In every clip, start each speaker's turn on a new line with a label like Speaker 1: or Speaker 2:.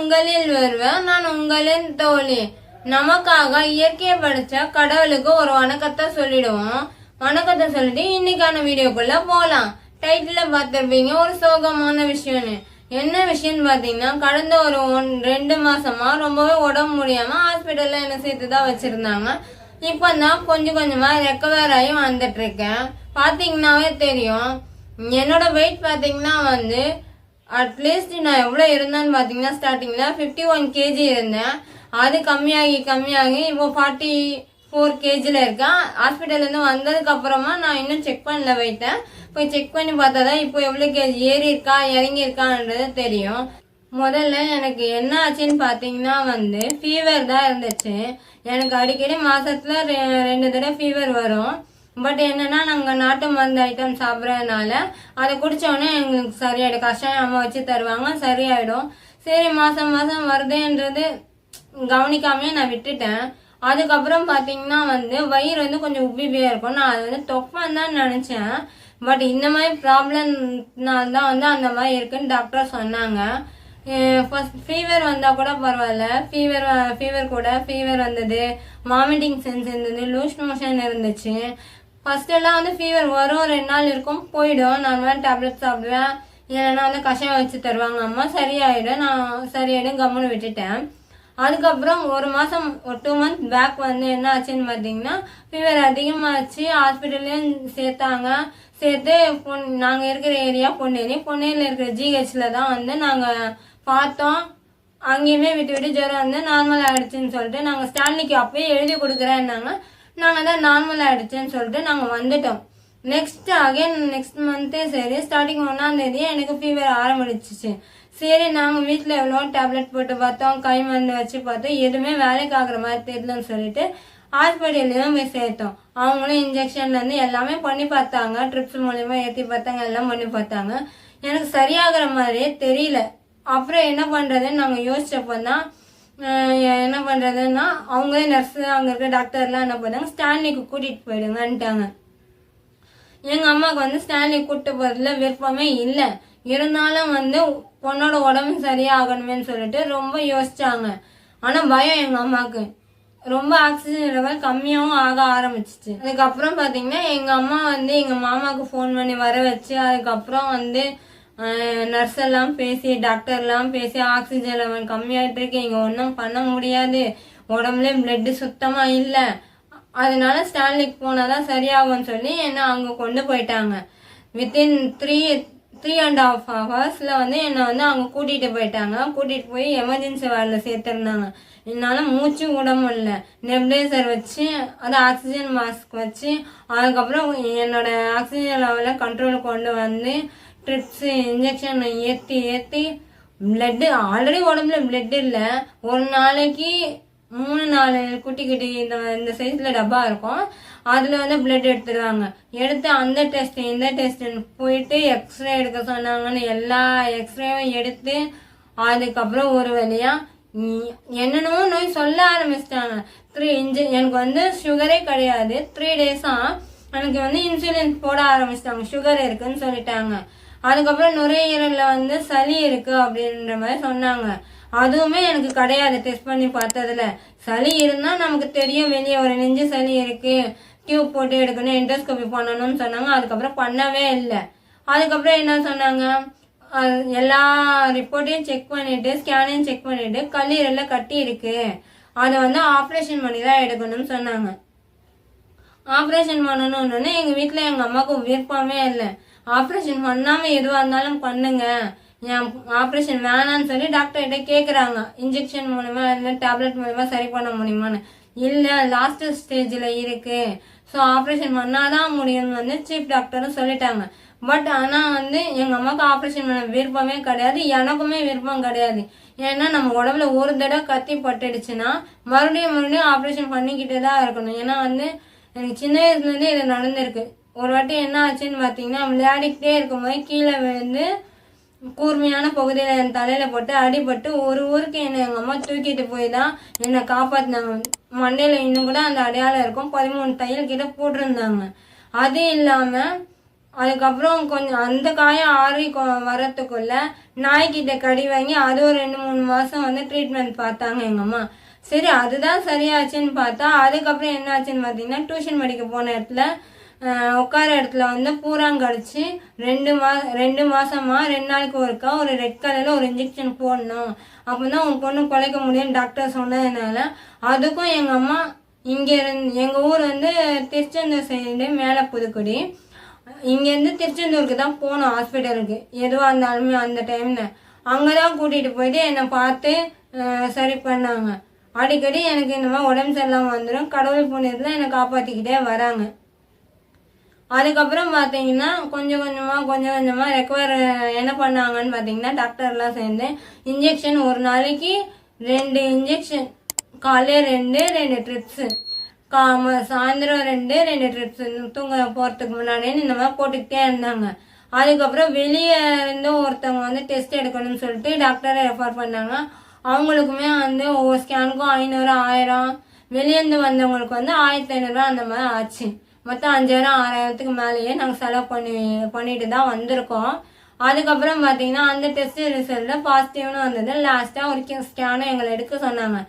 Speaker 1: உங்களில் வருவேன் நான் உங்களின் தோழி நமக்காக இயற்கையை படிச்ச கடவுளுக்கு ஒரு வணக்கத்தை சொல்லிடுவோம் வணக்கத்தை சொல்லிட்டு இன்னைக்கான வீடியோக்குள்ள போலாம் டைட்டில பார்த்துருப்பீங்க ஒரு சோகமான விஷயம்னு என்ன விஷயம்னு பார்த்தீங்கன்னா கடந்த ஒரு ஒன் ரெண்டு மாசமா ரொம்பவே உடம்பு முடியாம ஹாஸ்பிட்டல்ல என்ன சேர்த்து தான் வச்சிருந்தாங்க இப்போ தான் கொஞ்சம் கொஞ்சமா ரெக்கவர் ஆகி வந்துட்டு இருக்கேன் பாத்தீங்கன்னாவே தெரியும் என்னோட வெயிட் பாத்தீங்கன்னா வந்து அட்லீஸ்ட் நான் எவ்வளோ இருந்தேன்னு பார்த்தீங்கன்னா ஸ்டார்டிங்கில் ஃபிஃப்டி ஒன் கேஜி இருந்தேன் அது கம்மியாகி கம்மியாகி இப்போ ஃபார்ட்டி ஃபோர் கேஜியில் இருக்கேன் ஹாஸ்பிட்டல்லேருந்து வந்ததுக்கப்புறமா நான் இன்னும் செக் பண்ணல போயிட்டேன் போய் செக் பண்ணி பார்த்தா தான் இப்போ எவ்வளோ கேஜி ஏறி இருக்கா இறங்கி இருக்கான்றது தெரியும் முதல்ல எனக்கு என்ன ஆச்சுன்னு பார்த்தீங்கன்னா வந்து ஃபீவர் தான் இருந்துச்சு எனக்கு அடிக்கடி மாதத்தில் ரெண்டு தடவை ஃபீவர் வரும் பட் என்னன்னா நாங்கள் நாட்டு மருந்து ஐட்டம் சாப்பிட்றதுனால அதை குடித்தோடனே எங்களுக்கு சரியாயிடும் கஷாயம் அம்மா வச்சு தருவாங்க சரியாயிடும் சரி மாதம் மாதம் வருதுன்றது கவனிக்காமே நான் விட்டுட்டேன் அதுக்கப்புறம் பார்த்தீங்கன்னா வந்து வயிறு வந்து கொஞ்சம் உப்பிப்பியாக இருக்கும் நான் அது வந்து தொப்பான்னு தான் நினச்சேன் பட் இந்த மாதிரி தான் வந்து அந்த மாதிரி இருக்குன்னு டாக்டர் சொன்னாங்க ஃபீவர் வந்தால் கூட பரவாயில்ல ஃபீவர் ஃபீவர் கூட ஃபீவர் வந்தது வாமிட்டிங் சென்ஸ் இருந்தது லூஸ் மோஷன் இருந்துச்சு ஃபர்ஸ்ட் எல்லாம் வந்து ஃபீவர் வரும் ரெண்டு நாள் இருக்கும் போயிடும் நான் வேணும் டேப்லெட் சாப்பிடுவேன் இல்லைன்னா வந்து கஷாயம் வச்சு தருவாங்க அம்மா சரியாயிடும் நான் சரியாயிடும் கம்முன்னு விட்டுட்டேன் அதுக்கப்புறம் ஒரு மாதம் ஒரு டூ மந்த் பேக் வந்து என்ன ஆச்சுன்னு பார்த்தீங்கன்னா ஃபீவர் அதிகமாகச்சு ஹாஸ்பிட்டல்லையும் சேர்த்தாங்க சேர்த்து பொன் நாங்கள் இருக்கிற ஏரியா பொன்னேரி பொன்னேரியில் இருக்கிற ஜிஹெச்சில் தான் வந்து நாங்கள் பார்த்தோம் அங்கேயுமே விட்டு விட்டு ஜுரம் வந்து நார்மல் ஆகிடுச்சின்னு சொல்லிட்டு நாங்கள் ஸ்டான்லிக்கு அப்பயே எழுதி கொடுக்குறேன்னாங்க நாங்கள் தான் நார்மல் ஆகிடுச்சின்னு சொல்லிட்டு நாங்கள் வந்துட்டோம் நெக்ஸ்ட் அகைன் நெக்ஸ்ட் மந்த்தே சரி ஸ்டார்டிங் ஒன்றாந்தேதி எனக்கு ஃபீவர் ஆரம்பிச்சிச்சு சரி நாங்கள் வீட்டில் எவ்வளோ டேப்லெட் போட்டு பார்த்தோம் கை மருந்து வச்சு பார்த்தோம் எதுவுமே வேலைக்கு ஆகிற மாதிரி தெரியலன்னு சொல்லிட்டு ஹாஸ்பிட்டலில் போய் சேர்த்தோம் அவங்களும் இன்ஜெக்ஷன்லேருந்து எல்லாமே பண்ணி பார்த்தாங்க ட்ரிப்ஸ் மூலயமா ஏற்றி பார்த்தாங்க எல்லாம் பண்ணி பார்த்தாங்க எனக்கு சரியாகிற மாதிரியே தெரியல அப்புறம் என்ன பண்ணுறதுன்னு நாங்கள் யோசிச்சப்போ தான் என்ன பண்ணுறதுன்னா அவங்களே நர்ஸு அங்கே இருக்க டாக்டர்லாம் என்ன பண்ணாங்க ஸ்டான்லிக்கு கூட்டிகிட்டு போயிடுங்கன்ட்டாங்க எங்கள் அம்மாவுக்கு வந்து ஸ்டான்லி கூப்பிட்டு போகிறதுல விருப்பமே இல்லை இருந்தாலும் வந்து பொண்ணோட உடம்பு சரியாகணுமேனு சொல்லிட்டு ரொம்ப யோசிச்சாங்க ஆனால் பயம் எங்கள் அம்மாவுக்கு ரொம்ப ஆக்சிஜன் லெவல் கம்மியாகவும் ஆக ஆரம்பிச்சிச்சு அதுக்கப்புறம் பார்த்தீங்கன்னா எங்கள் அம்மா வந்து எங்கள் மாமாவுக்கு ஃபோன் பண்ணி வர வச்சு அதுக்கப்புறம் வந்து நர்ஸ் எல்லாம் பேசி டாக்டர்லாம் பேசி ஆக்சிஜன் லெவல் கம்மியாயிட்டு இருக்கு இங்கே ஒன்றும் பண்ண முடியாது உடம்புல பிளட் சுத்தமாக இல்லை அதனால ஸ்டான்லிக்கு போனால் தான் சரியாகும்னு சொல்லி என்னை அங்கே கொண்டு போயிட்டாங்க within three three and half ஹவர்ஸில் வந்து என்னை வந்து அவங்க கூட்டிகிட்டு போயிட்டாங்க கூட்டிகிட்டு போய் எமர்ஜென்சி வார்டில் சேர்த்துருந்தாங்க என்னால் மூச்சு விட இல்லை நெப்டைசர் வச்சு அது ஆக்சிஜன் மாஸ்க் வச்சு அதுக்கப்புறம் என்னோட ஆக்சிஜன் லெவலை கண்ட்ரோல் கொண்டு வந்து ட்ரிப்ஸு இன்ஜெக்ஷன் ஏற்றி ஏற்றி பிளட்டு ஆல்ரெடி உடம்புல பிளட் இல்லை ஒரு நாளைக்கு மூணு நாலு குட்டி குட்டி இந்த இந்த சைஸில் டப்பா இருக்கும் அதில் வந்து பிளட் எடுத்துருவாங்க எடுத்து அந்த டெஸ்ட் இந்த டெஸ்ட்டுன்னு போயிட்டு எக்ஸ்ரே எடுக்க சொன்னாங்கன்னு எல்லா எக்ஸ்ரேவும் எடுத்து அதுக்கப்புறம் ஒரு வழியாக என்னென்னமோ நோய் சொல்ல ஆரம்பிச்சிட்டாங்க த்ரீ இன்ஜ எனக்கு வந்து சுகரே கிடையாது த்ரீ டேஸாக எனக்கு வந்து இன்சுலின் போட ஆரம்பிச்சிட்டாங்க சுகர் இருக்குதுன்னு சொல்லிட்டாங்க அதுக்கப்புறம் நுரையீரலில் வந்து சளி இருக்குது அப்படின்ற மாதிரி சொன்னாங்க அதுவுமே எனக்கு கிடையாது டெஸ்ட் பண்ணி பார்த்ததுல சளி இருந்தால் நமக்கு தெரியும் வெளியே ஒரு நெஞ்சு சளி இருக்குது டியூப் போட்டு எடுக்கணும் என்டோஸ்கோபி பண்ணணும்னு சொன்னாங்க அதுக்கப்புறம் பண்ணவே இல்லை அதுக்கப்புறம் என்ன சொன்னாங்க எல்லா ரிப்போர்ட்டையும் செக் பண்ணிட்டு ஸ்கேனையும் செக் பண்ணிட்டு கல்லீரலில் கட்டி இருக்கு அதை வந்து ஆப்ரேஷன் பண்ணி தான் எடுக்கணும்னு சொன்னாங்க ஆப்ரேஷன் பண்ணணும்னு எங்கள் வீட்டில் எங்கள் அம்மாவுக்கு விருப்பமே இல்லை ஆப்ரேஷன் பண்ணாமல் எதுவாக இருந்தாலும் பண்ணுங்க ஆப்ரேஷன் வேணான்னு சொல்லி டாக்டர்கிட்ட கேட்குறாங்க இன்ஜெக்ஷன் மூலிமா இல்லை டேப்லெட் மூலிமா சரி பண்ண முடியுமான்னு இல்லை லாஸ்ட் ஸ்டேஜில் இருக்குது ஸோ ஆப்ரேஷன் பண்ணாதான் முடியும்னு வந்து சீஃப் டாக்டரும் சொல்லிட்டாங்க பட் ஆனால் வந்து எங்கள் அம்மாவுக்கு ஆப்ரேஷன் பண்ண விருப்பமே கிடையாது எனக்குமே விருப்பம் கிடையாது ஏன்னா நம்ம உடம்புல ஒரு தடவை கத்தி பட்டுடுச்சுன்னா மறுபடியும் மறுபடியும் ஆப்ரேஷன் பண்ணிக்கிட்டே தான் இருக்கணும் ஏன்னா வந்து எனக்கு சின்ன வயசுலேருந்தே இது நடந்திருக்கு ஒரு வாட்டி என்ன ஆச்சுன்னு பார்த்தீங்கன்னா விளையாடிக்கிட்டே இருக்கும்போது கீழே விழுந்து கூர்மையான பகுதியில் என் தலையில் போட்டு அடிபட்டு ஒரு ஊருக்கு என்னை எங்கள் அம்மா தூக்கிட்டு போய் தான் என்னை காப்பாற்றினாங்க மண்டையில் இன்னும் கூட அந்த அடையாளம் இருக்கும் பதிமூணு தையல் கிட்ட போட்டிருந்தாங்க அது இல்லாமல் அதுக்கப்புறம் கொஞ்சம் அந்த காயம் ஆறி வரத்துக்குள்ள நாய்க்கிட்ட கடி வாங்கி அது ஒரு ரெண்டு மூணு மாதம் வந்து ட்ரீட்மெண்ட் பார்த்தாங்க எங்கள் அம்மா சரி அதுதான் சரியாச்சுன்னு பார்த்தா அதுக்கப்புறம் என்ன ஆச்சுன்னு பார்த்தீங்கன்னா டியூஷன் படிக்க போன இடத்துல உட்கார இடத்துல வந்து பூராங்கடிச்சு ரெண்டு மா ரெண்டு மாதமாக ரெண்டு நாளைக்கு ஒருக்கா ஒரு ரெட் கலரில் ஒரு இன்ஜெக்ஷன் போடணும் அப்போ தான் உங்கள் பொண்ணு குலைக்க முடியும்னு டாக்டர் சொன்னதுனால அதுக்கும் எங்கள் அம்மா இங்கே இருந்து எங்கள் ஊர் வந்து திருச்செந்தூர் சைடு மேலே புதுக்குடி இங்கேருந்து திருச்செந்தூருக்கு தான் போனோம் ஹாஸ்பிட்டலுக்கு எதுவாக இருந்தாலுமே அந்த டைமில் அங்கே தான் கூட்டிகிட்டு போயிட்டு என்னை பார்த்து சரி பண்ணாங்க அடிக்கடி எனக்கு இந்த மாதிரி உடம்பு சரியில்லாமல் வந்துடும் கடவுள் புண்ணியத்தில் என்னை காப்பாற்றிக்கிட்டே வராங்க அதுக்கப்புறம் பார்த்தீங்கன்னா கொஞ்சம் கொஞ்சமாக கொஞ்சம் கொஞ்சமாக ரெக்கவர் என்ன பண்ணாங்கன்னு பார்த்தீங்கன்னா டாக்டர்லாம் சேர்ந்து இன்ஜெக்ஷன் ஒரு நாளைக்கு ரெண்டு இன்ஜெக்ஷன் காலையில் ரெண்டு ரெண்டு ட்ரிப்ஸு கா சாயந்தரம் ரெண்டு ரெண்டு ட்ரிப்ஸு தூங்க போகிறதுக்கு முன்னாடின்னு இந்த மாதிரி போட்டுக்கிட்டே இருந்தாங்க அதுக்கப்புறம் வெளியே இருந்து ஒருத்தவங்க வந்து டெஸ்ட் எடுக்கணும்னு சொல்லிட்டு டாக்டரை ரெஃபர் பண்ணாங்க அவங்களுக்குமே வந்து ஒவ்வொரு ஸ்கேனுக்கும் ஐநூறு ஆயிரம் வெளியேருந்து வந்தவங்களுக்கு வந்து ஆயிரத்தி ஐநூறுரூவா அந்த மாதிரி ஆச்சு மொத்தம் அஞ்சாயிரம் ஆறாயிரத்துக்கு மேலேயே நாங்கள் செலவு பண்ணி பண்ணிட்டு தான் வந்திருக்கோம் அதுக்கப்புறம் பார்த்தீங்கன்னா அந்த டெஸ்ட் ரிசல்ட்டில் பாசிட்டிவ்னு வந்தது லாஸ்ட்டாக ஒரு ஸ்கேனும் எங்களை எடுக்க சொன்னாங்க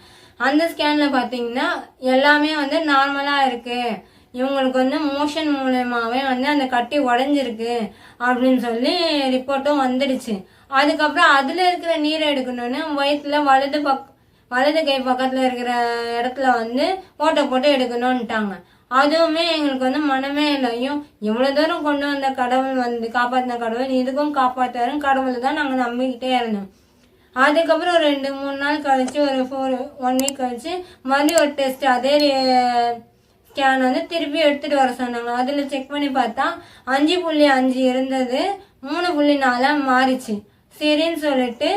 Speaker 1: அந்த ஸ்கேனில் பார்த்தீங்கன்னா எல்லாமே வந்து நார்மலாக இருக்குது இவங்களுக்கு வந்து மோஷன் மூலயமாவே வந்து அந்த கட்டி உடஞ்சிருக்கு அப்படின்னு சொல்லி ரிப்போர்ட்டும் வந்துடுச்சு அதுக்கப்புறம் அதில் இருக்கிற நீரை எடுக்கணும்னு வயிற்றுல வலது பக் வலது கை பக்கத்தில் இருக்கிற இடத்துல வந்து ஓட்டை போட்டு எடுக்கணும்ன்ட்டாங்க அதுவுமே எங்களுக்கு வந்து மனமே இல்லையும் எவ்வளவு தூரம் கொண்டு வந்த கடவுள் வந்து காப்பாற்றின கடவுள் இதுக்கும் காப்பாத்தாரும் கடவுளை தான் நாங்கள் நம்பிக்கிட்டே இருந்தோம் அதுக்கப்புறம் ஒரு ரெண்டு மூணு நாள் கழிச்சு ஒரு ஃபோர் ஒன் வீக் கழிச்சு மறுபடியும் ஒரு டெஸ்ட் அதே ஸ்கேன் வந்து திருப்பி எடுத்துகிட்டு வர சொன்னாங்க அதில் செக் பண்ணி பார்த்தா அஞ்சு புள்ளி அஞ்சு இருந்தது மூணு புள்ளி நாலாக மாறிச்சு சரின்னு சொல்லிட்டு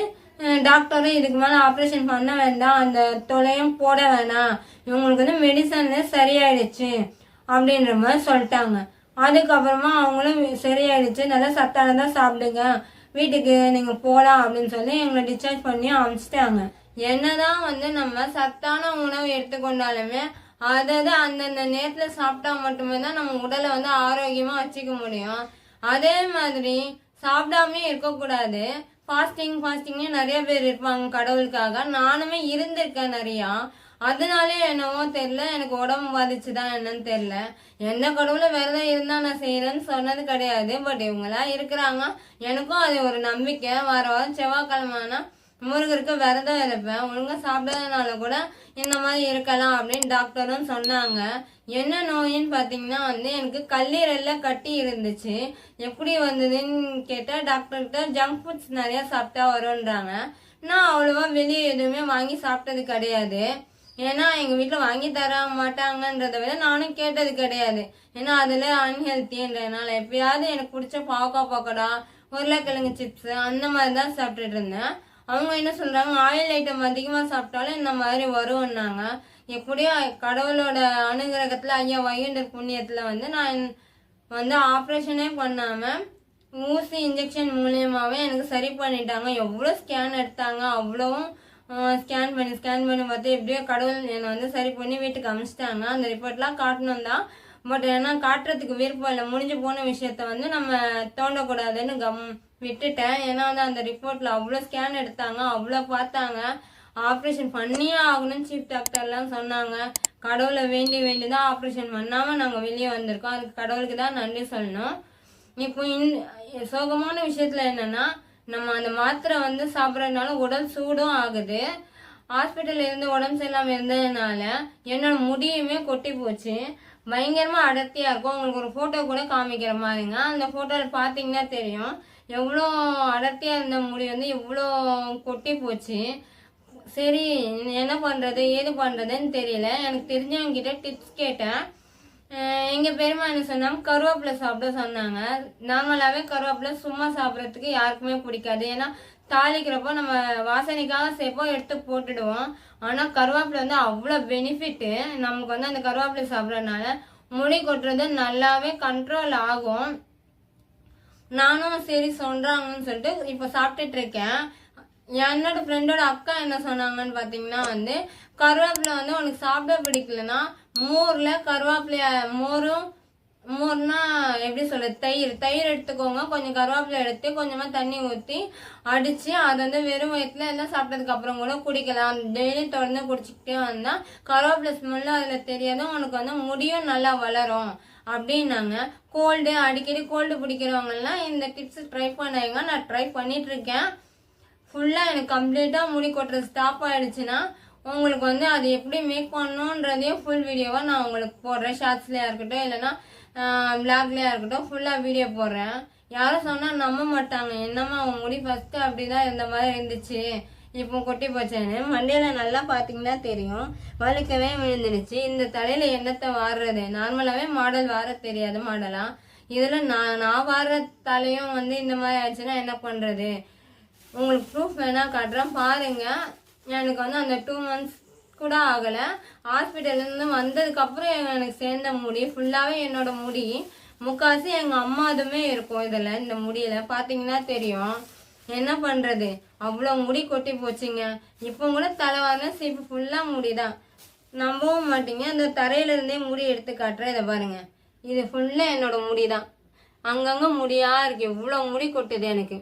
Speaker 1: டாக்டரும் இதுக்கு மேலே ஆப்ரேஷன் பண்ண வேண்டாம் அந்த தொலையும் போட வேணாம் இவங்களுக்கு வந்து மெடிசன் சரியாயிடுச்சு அப்படின்ற மாதிரி சொல்லிட்டாங்க அதுக்கப்புறமா அவங்களும் சரியாயிடுச்சு நல்லா சத்தான தான் சாப்பிடுங்க வீட்டுக்கு நீங்கள் போகலாம் அப்படின்னு சொல்லி எங்களை டிஸ்சார்ஜ் பண்ணி அனுப்பிச்சிட்டாங்க என்னதான் வந்து நம்ம சத்தான உணவு எடுத்துக்கொண்டாலுமே அதாவது அந்தந்த நேரத்தில் சாப்பிட்டா மட்டுமே தான் நம்ம உடலை வந்து ஆரோக்கியமாக வச்சுக்க முடியும் அதே மாதிரி சாப்பிடாமே இருக்கக்கூடாது ஃபாஸ்டிங் ஃபாஸ்டிங்னு நிறைய பேர் இருப்பாங்க கடவுளுக்காக நானுமே இருந்திருக்கேன் நிறையா அதனாலே என்னவோ தெரில எனக்கு உடம்பு தான் என்னன்னு தெரில எந்த கடவுளை விரதம் இருந்தால் நான் செய்யறேன்னு சொன்னது கிடையாது பட் இவங்களா இருக்கிறாங்க எனக்கும் அது ஒரு நம்பிக்கை வார வாரம் செவ்வாய்க்கிழமைனா முருகருக்கு விரதம் இருப்பேன் ஒழுங்காக சாப்பிடாதனால கூட இந்த மாதிரி இருக்கலாம் அப்படின்னு டாக்டரும் சொன்னாங்க என்ன நோயின்னு பார்த்தீங்கன்னா வந்து எனக்கு கல்லீரலில் கட்டி இருந்துச்சு எப்படி வந்ததுன்னு கேட்டால் டாக்டர்கிட்ட ஜங்க் ஃபுட்ஸ் நிறையா சாப்பிட்டா வரும்ன்றாங்க நான் அவ்வளோவா வெளியே எதுவுமே வாங்கி சாப்பிட்டது கிடையாது ஏன்னா எங்கள் வீட்டில் வாங்கி தர மாட்டாங்கன்றதை விட நானும் கேட்டது கிடையாது ஏன்னா அதில் அன்ஹெல்த்தின்றதுனால எப்பயாவது எனக்கு பிடிச்ச பாவக்கா பக்கோடா உருளைக்கிழங்கு சிப்ஸு அந்த மாதிரி தான் சாப்பிட்டுட்டு இருந்தேன் அவங்க என்ன சொல்கிறாங்க ஆயில் ஐட்டம் அதிகமாக சாப்பிட்டாலும் இந்த மாதிரி வரும்னாங்க எப்படியோ கடவுளோட அனுகிரகத்தில் ஐயா வைகுண்டர் புண்ணியத்தில் வந்து நான் வந்து ஆப்ரேஷனே பண்ணாமல் ஊசி இன்ஜெக்ஷன் மூலியமாகவே எனக்கு சரி பண்ணிட்டாங்க எவ்வளோ ஸ்கேன் எடுத்தாங்க அவ்வளோவும் ஸ்கேன் பண்ணி ஸ்கேன் பண்ணி பார்த்து எப்படியோ கடவுள் என்னை வந்து சரி பண்ணி வீட்டுக்கு அமிச்சிட்டாங்க அந்த ரிப்போர்ட்லாம் காட்டணும் தான் பட் ஏன்னா காட்டுறதுக்கு விருப்பம் இல்லை முடிஞ்சு போன விஷயத்த வந்து நம்ம தோண்டக்கூடாதுன்னு கம் விட்டுட்டேன் ஏன்னா வந்து அந்த ரிப்போர்ட்டில் அவ்வளோ ஸ்கேன் எடுத்தாங்க அவ்வளோ பார்த்தாங்க ஆப்ரேஷன் பண்ணியே ஆகணும்னு சீஃப் டாக்டர்லாம் சொன்னாங்க கடவுளை வேண்டி வேண்டி தான் ஆப்ரேஷன் பண்ணாமல் நாங்கள் வெளியே வந்திருக்கோம் அதுக்கு கடவுளுக்கு தான் நன்றி சொல்லணும் இப்போ இந் சோகமான விஷயத்தில் என்னென்னா நம்ம அந்த மாத்திரை வந்து சாப்பிட்றதுனால உடல் சூடும் ஆகுது ஹாஸ்பிட்டலில் இருந்து உடம்பு சரியில்லாமல் இருந்ததுனால என்னோட முடியுமே கொட்டி போச்சு பயங்கரமாக அடர்த்தியாக இருக்கும் உங்களுக்கு ஒரு ஃபோட்டோ கூட காமிக்கிற மாதிரிங்க அந்த ஃபோட்டோவில் பார்த்தீங்கன்னா தெரியும் எவ்வளோ அடர்த்தியாக இருந்த முடி வந்து எவ்வளோ கொட்டி போச்சு சரி என்ன பண்ணுறது ஏது பண்ணுறதுன்னு தெரியல எனக்கு தெரிஞ்சவங்கிட்ட டிப்ஸ் கேட்டேன் எங்கள் பெருமா என்ன சொன்னாங்க கருவேப்பிலை சாப்பிட சொன்னாங்க நாங்களாவே கருவேப்பிலை சும்மா சாப்பிட்றதுக்கு யாருக்குமே பிடிக்காது ஏன்னா தாளிக்கிறப்போ நம்ம வாசனைக்காக செப்போ எடுத்து போட்டுடுவோம் ஆனால் கருவேப்பிலை வந்து அவ்வளோ பெனிஃபிட்டு நமக்கு வந்து அந்த கருவேப்பிலை சாப்பிட்றதுனால முடி கொட்டுறது நல்லாவே கண்ட்ரோல் ஆகும் நானும் சரி சொல்கிறாங்கன்னு சொல்லிட்டு இப்போ சாப்பிட்டுட்டு இருக்கேன் என்னோட ஃப்ரெண்டோட அக்கா என்ன சொன்னாங்கன்னு பார்த்தீங்கன்னா வந்து கருவேப்பிலை வந்து உனக்கு சாப்பிட பிடிக்கலன்னா மோரில் கருவேப்பிலைய மோரும் மோர்னா எப்படி சொல்கிறது தயிர் தயிர் எடுத்துக்கோங்க கொஞ்சம் கருவேப்பிலை எடுத்து கொஞ்சமாக தண்ணி ஊற்றி அடித்து அதை வந்து வெறும் வயிற்றுல எல்லாம் சாப்பிட்டதுக்கு அப்புறம் கூட குடிக்கலாம் டெய்லி தொடர்ந்து குடிச்சிக்கிட்டே வந்தால் கருவேப்பிலை ஸ்மெல்லு அதில் தெரியாதும் உனக்கு வந்து முடியும் நல்லா வளரும் அப்படின்னாங்க கோல்டு அடிக்கடி கோல்டு பிடிக்கிறவங்கலாம் இந்த டிப்ஸ் ட்ரை பண்ணுங்க நான் ட்ரை பண்ணிட்டுருக்கேன் ஃபுல்லாக எனக்கு கம்ப்ளீட்டாக முடி கொட்டுறது ஸ்டாப் ஆகிடுச்சுன்னா உங்களுக்கு வந்து அது எப்படி மேக் பண்ணணுன்றதையும் ஃபுல் வீடியோவாக நான் உங்களுக்கு போடுறேன் ஷார்ட்ஸ்லையாக இருக்கட்டும் இல்லைனா பிளாக்லையாக இருக்கட்டும் ஃபுல்லாக வீடியோ போடுறேன் யாரும் சொன்னால் நம்ப மாட்டாங்க என்னம்மா அவங்க முடி ஃபஸ்ட்டு அப்படி தான் இருந்த மாதிரி இருந்துச்சு இப்போ கொட்டி போச்சேன்னு மண்டையில் நல்லா பார்த்தீங்கன்னா தெரியும் வழுக்கவே விழுந்துருச்சு இந்த தலையில் என்னத்தை வாடுறது நார்மலாகவே மாடல் வார தெரியாது மாடலாக இதில் நான் நான் வாடுற தலையும் வந்து இந்த மாதிரி ஆச்சுன்னா என்ன பண்ணுறது உங்களுக்கு ப்ரூஃப் வேணால் காட்டுறேன் பாருங்கள் எனக்கு வந்து அந்த டூ மந்த்ஸ் கூட ஆகலை ஹாஸ்பிட்டல்லேருந்து வந்ததுக்கப்புறம் எனக்கு சேர்ந்த முடி ஃபுல்லாகவே என்னோடய முடி முக்காசி எங்கள் அம்மாதுமே இருக்கும் இதில் இந்த முடியில் பார்த்தீங்கன்னா தெரியும் என்ன பண்ணுறது அவ்வளோ முடி கொட்டி போச்சுங்க இப்போ கூட தலைவாரில் சீப்பு ஃபுல்லாக முடி தான் நம்பவும் மாட்டீங்க அந்த தரையிலேருந்தே முடி எடுத்து காட்டுறேன் இதை பாருங்கள் இது ஃபுல்லாக என்னோட முடி தான் அங்கங்கே முடியாக இருக்குது இவ்வளோ முடி கொட்டுது எனக்கு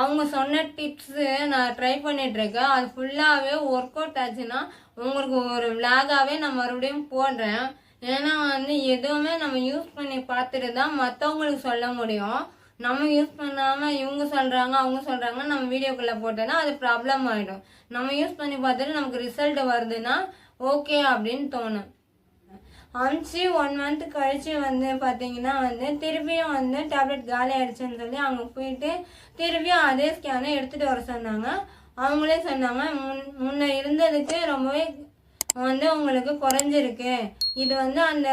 Speaker 1: அவங்க சொன்ன டிப்ஸு நான் ட்ரை பண்ணிகிட்ருக்கேன் அது ஃபுல்லாகவே ஒர்க் அவுட் ஆச்சுன்னா உங்களுக்கு ஒரு விளாகாகவே நான் மறுபடியும் போடுறேன் ஏன்னா வந்து எதுவுமே நம்ம யூஸ் பண்ணி பார்த்துட்டு தான் மற்றவங்களுக்கு சொல்ல முடியும் நம்ம யூஸ் பண்ணாமல் இவங்க சொல்கிறாங்க அவங்க சொல்கிறாங்க நம்ம வீடியோக்குள்ளே போட்டோன்னா அது ப்ராப்ளம் ஆகிடும் நம்ம யூஸ் பண்ணி பார்த்துட்டு நமக்கு ரிசல்ட் வருதுன்னா ஓகே அப்படின்னு தோணும் அமிச்சு ஒன் மந்த் கழிச்சு வந்து பார்த்தீங்கன்னா வந்து திருப்பியும் வந்து டேப்லெட் காலி ஆயிடுச்சுன்னு சொல்லி அவங்க போயிட்டு திருப்பியும் அதே ஸ்கேனை எடுத்துகிட்டு வர சொன்னாங்க அவங்களே சொன்னாங்க முன் முன்ன இருந்ததுக்கு ரொம்பவே வந்து உங்களுக்கு குறைஞ்சிருக்கு இது வந்து அந்த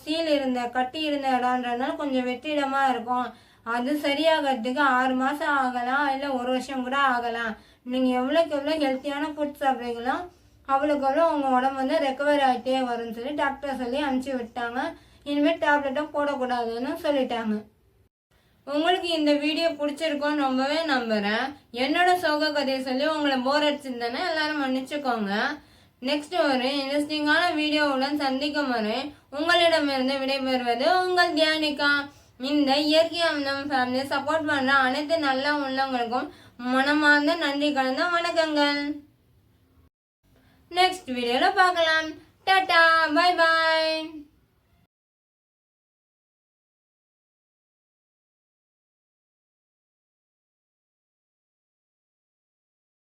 Speaker 1: சீல் இருந்த கட்டி இருந்த இடம்ன்றதுனால கொஞ்சம் வெற்றிடமாக இருக்கும் அது சரியாகிறதுக்கு ஆறு மாதம் ஆகலாம் இல்லை ஒரு வருஷம் கூட ஆகலாம் நீங்கள் எவ்வளோக்கு எவ்வளோ ஹெல்த்தியான ஃபுட் சாப்பிட்றீங்களோ அவளுக்கு அவ்வளோ அவங்க உடம்பு வந்து ரெக்கவர் ஆகிட்டே வரும்னு சொல்லி டாக்டர் சொல்லி அனுப்பிச்சி விட்டாங்க இனிமேல் டேப்லெட்டும் போடக்கூடாதுன்னு சொல்லிட்டாங்க உங்களுக்கு இந்த வீடியோ பிடிச்சிருக்கோன்னு ரொம்பவே நம்புகிறேன் என்னோட சோக கதையை சொல்லி உங்களை போர் அடிச்சிருந்தேன்னா எல்லாரும் மன்னிச்சுக்கோங்க நெக்ஸ்ட் ஒரு இன்ட்ரெஸ்டிங்கான வீடியோவுடன் சந்திக்கும் வரை உங்களிடமிருந்து விடைபெறுவது உங்கள் தியானிக்கா இந்த இயற்கை அம்னம் ஃபேமிலியை சப்போர்ட் பண்ணுற அனைத்து நல்ல உள்ளவங்களுக்கும் மனமார்ந்த நன்றி கலந்த வணக்கங்கள் நெக்ஸ்ட் வீடியோவில் பார்க்கலாம் டாட்டா பாய் பாய்